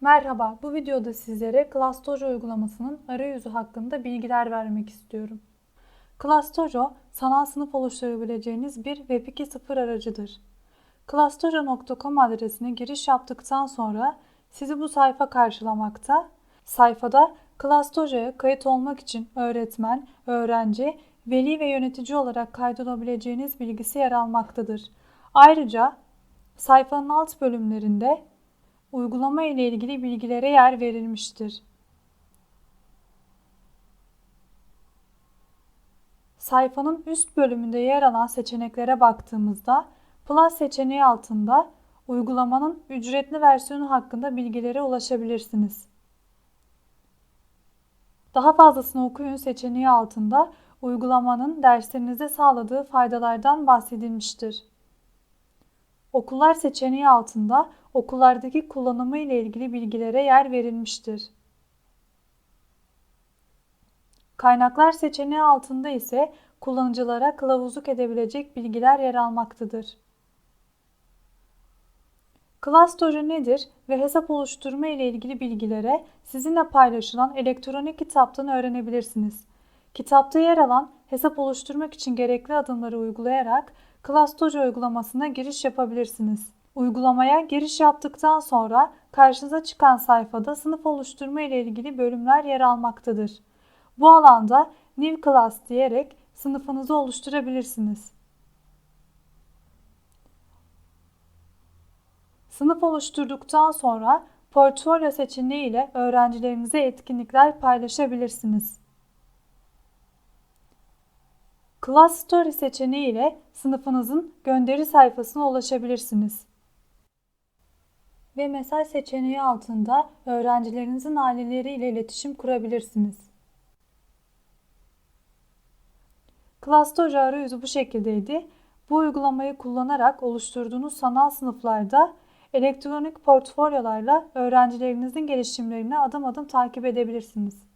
Merhaba, bu videoda sizlere Classdojo uygulamasının arayüzü hakkında bilgiler vermek istiyorum. Classdojo, sanal sınıf oluşturabileceğiniz bir Web 2.0 aracıdır. Classdojo.com adresine giriş yaptıktan sonra sizi bu sayfa karşılamakta. Sayfada Classdojo'ya kayıt olmak için öğretmen, öğrenci, veli ve yönetici olarak kaydolabileceğiniz bilgisi yer almaktadır. Ayrıca sayfanın alt bölümlerinde uygulama ile ilgili bilgilere yer verilmiştir. Sayfanın üst bölümünde yer alan seçeneklere baktığımızda Plus seçeneği altında uygulamanın ücretli versiyonu hakkında bilgilere ulaşabilirsiniz. Daha fazlasını okuyun seçeneği altında uygulamanın derslerinize sağladığı faydalardan bahsedilmiştir. Okullar seçeneği altında okullardaki kullanımı ile ilgili bilgilere yer verilmiştir. Kaynaklar seçeneği altında ise kullanıcılara kılavuzluk edebilecek bilgiler yer almaktadır. ClassDojo nedir ve hesap oluşturma ile ilgili bilgilere sizinle paylaşılan elektronik kitaptan öğrenebilirsiniz. Kitapta yer alan hesap oluşturmak için gerekli adımları uygulayarak ClassDojo uygulamasına giriş yapabilirsiniz. Uygulamaya giriş yaptıktan sonra karşınıza çıkan sayfada sınıf oluşturma ile ilgili bölümler yer almaktadır. Bu alanda New Class diyerek sınıfınızı oluşturabilirsiniz. Sınıf oluşturduktan sonra portfolyo seçeneği ile öğrencilerinize etkinlikler paylaşabilirsiniz. Class Story seçeneği ile sınıfınızın gönderi sayfasına ulaşabilirsiniz. Ve mesaj seçeneği altında öğrencilerinizin aileleriyle iletişim kurabilirsiniz. ClassDojo arayüzü bu şekildeydi. Bu uygulamayı kullanarak oluşturduğunuz sanal sınıflarda elektronik portfolyolarla öğrencilerinizin gelişimlerini adım adım takip edebilirsiniz.